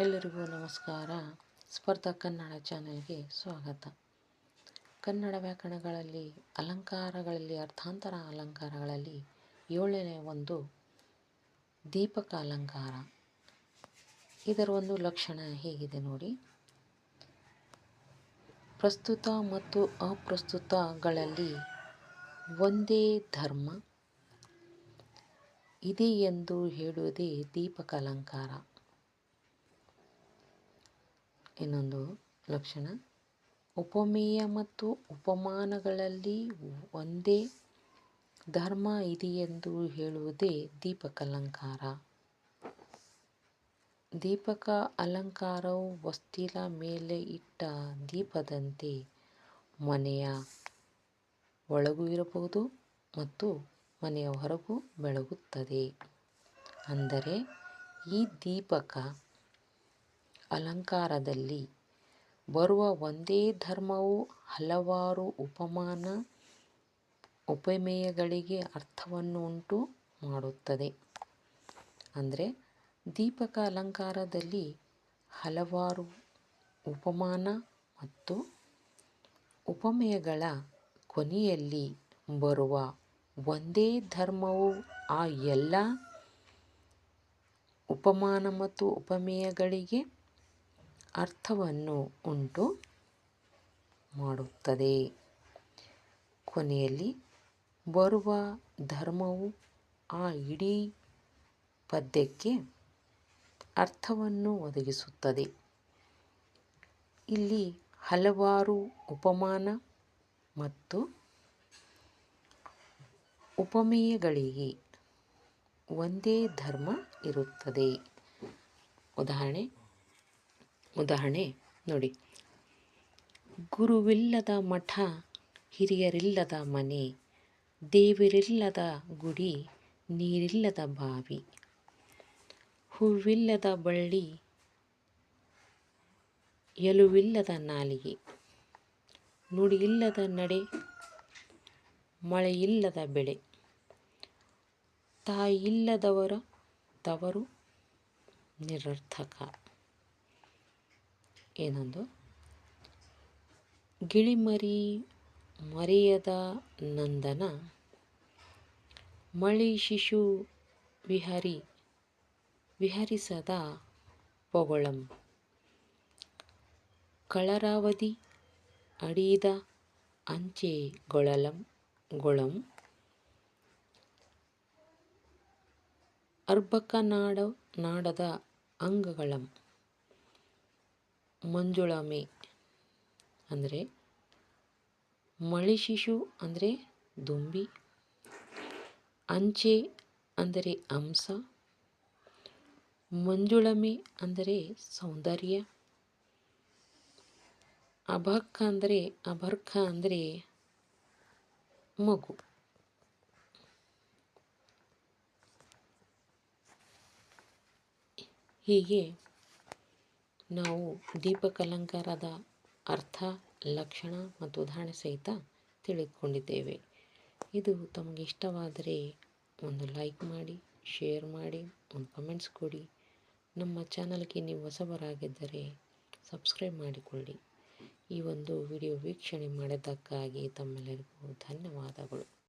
ಎಲ್ಲರಿಗೂ ನಮಸ್ಕಾರ. ಸ್ಪರ್ಧಾ ಕನ್ನಡ ಚಾನೆಲ್ಗೆ ಸ್ವಾಗತ. ಕನ್ನಡ ವ್ಯಾಕರಣಗಳಲ್ಲಿ, ಅಲಂಕಾರಗಳಲ್ಲಿ ಅರ್ಥಾಂತರ ಅಲಂಕಾರಗಳಲ್ಲಿ ಏಳನೇ ಒಂದು ದೀಪಕ ಅಲಂಕಾರ. ಇದರ ಒಂದು ಲಕ್ಷಣ ಹೇಗಿದೆ ನೋಡಿ. ಪ್ರಸ್ತುತ ಮತ್ತು ಅಪ್ರಸ್ತುತಗಳಲ್ಲಿ ಒಂದೇ ಧರ್ಮ, ಇದೆ ಎಂದು ಹೇಳುವುದೇ ದೀಪಕ ಅಲಂಕಾರ. ಇನ್ನೊಂದು ಲಕ್ಷಣ. ಉಪಮೇಯ ಮತ್ತು ಉಪಮಾನಗಳಲ್ಲಿ ಒಂದೇ ಧರ್ಮ ಇದೆಯೆಂದು ಹೇಳುವುದೇ ದೀಪಕ ಅಲಂಕಾರ. ದೀಪಕ ಅಲಂಕಾರವು ವಸ್ತಿಲ ಮೇಲೆ ಇಟ್ಟ ದೀಪದಂತೆ ಮನೆಯ ಒಳಗೂ ಇರಬಹುದು ಮತ್ತು ಮನೆಯ ಹೊರಗೂ ಬೆಳಗುತ್ತದೆ. ಅಂದರೆ ಈ ದೀಪಕ ಅಲಂಕಾರದಲ್ಲಿ ಬರುವ ಒಂದೇ ಧರ್ಮವು ಹಲವಾರು ಉಪಮಾನ, ಉಪಮೇಯಗಳಿಗೆ ಅರ್ಥವನ್ನು ಉಂಟು ಮಾಡುತ್ತದೆ. ಅಂದರೆ ದೀಪಕ ಅಲಂಕಾರದಲ್ಲಿ ಹಲವಾರು ಉಪಮಾನ ಮತ್ತು ಉಪಮೇಯಗಳ ಕೊನೆಯಲ್ಲಿ ಬರುವ ಒಂದೇ ಧರ್ಮವು ಆ ಎಲ್ಲ ಉಪಮಾನ ಮತ್ತು ಉಪಮೇಯಗಳಿಗೆ ಅರ್ಥವನ್ನು ಉಂಟು ಮಾಡುತ್ತದೆ. ಕೊನೆಯಲ್ಲಿ, ಬರುವ ಧರ್ಮವು ಆ ಇಡೀ ಪದ್ಯಕ್ಕೆ ಅರ್ಥವನ್ನು ಒದಗಿಸುತ್ತದೆ. ಇಲ್ಲಿ ಹಲವಾರು ಉಪಮಾನ ಮತ್ತು ಉಪಮೇಯಗಳಿಗೆ ಒಂದೇ ಧರ್ಮ ಇರುತ್ತದೆ. ಉದಾಹರಣೆ ಉದಾಹರಣೆ ನೋಡಿ. ಗುರುವಿಲ್ಲದ ಮಠ, ಹಿರಿಯರಿಲ್ಲದ ಮನೆ, ದೇವರಿಲ್ಲದ ಗುಡಿ, ನೀರಿಲ್ಲದ ಬಾವಿ. ಹೂವಿಲ್ಲದ ಬಳ್ಳಿ, ಎಲುವಿಲ್ಲದ ನಾಲಿಗೆ. ನುಡಿಯಿಲ್ಲದ ನಡೆ, ಮಳೆಯಿಲ್ಲದ ಬೆಳೆ. ತಾಯಿಲ್ಲದವರ ತವರು ನಿರರ್ಥಕ. ಏನೊಂದು? ಗಿಳಿಮರಿ ಮರೆಯದ ನಂದನ, ಮಳಿ ಶಿಶು ವಿಹರಿ, ವಿಹರಿಸದ ಪೊಗಳಂ. ಕಳರಾವಧಿ ಅಡಿದ ಅಂಚೆ ಗೊಳಲಂ, ಗೊಳಂ. ಅರ್ಬಕ ನಾಡ, ನಾಡದ ಅಂಗಗಳಂ. ಮಂಜುಳಮೆ ಅಂದರೆ ಮಳಿಶಿಶು ಅಂದರೆ ದುಂಬಿ, ಅಂಚೆ ಅಂದರೆ ಅಂಸ, ಮಂಜುಳಮೆ ಅಂದರೆ ಸೌಂದರ್ಯ, ಅಭರ್ಕ ಅಂದರೆ ಅಭರ್ಕ ಅಂದರೆ ಮಗು. ಹೀಗೆ ನಾವು ದೀಪಕ ಅಲಂಕಾರದ ಅರ್ಥ, ಲಕ್ಷಣ ಮತ್ತು ಉದಾಹರಣೆ ಸಹಿತ ತಿಳಿದುಕೊಂಡಿದ್ದೇವೆ. ಇದು ತಮಗೆ ಇಷ್ಟವಾದರೆ ಒಂದು ಲೈಕ್ ಮಾಡಿ, ಶೇರ್ ಮಾಡಿ, ಒಂದು ಕಮೆಂಟ್ಸ್ ಕೊಡಿ. ನಮ್ಮ ಚಾನಲ್ಗೆ ನೀವು ಹೊಸಬರಾಗಿದ್ದರೆ ಸಬ್ಸ್ಕ್ರೈಬ್ ಮಾಡಿಕೊಳ್ಳಿ. ಈ ಒಂದು ವಿಡಿಯೋ ವೀಕ್ಷಣೆ ಮಾಡಿದ್ದಕ್ಕಾಗಿ ತಮ್ಮೆಲ್ಲರಿಗೂ ಧನ್ಯವಾದಗಳು.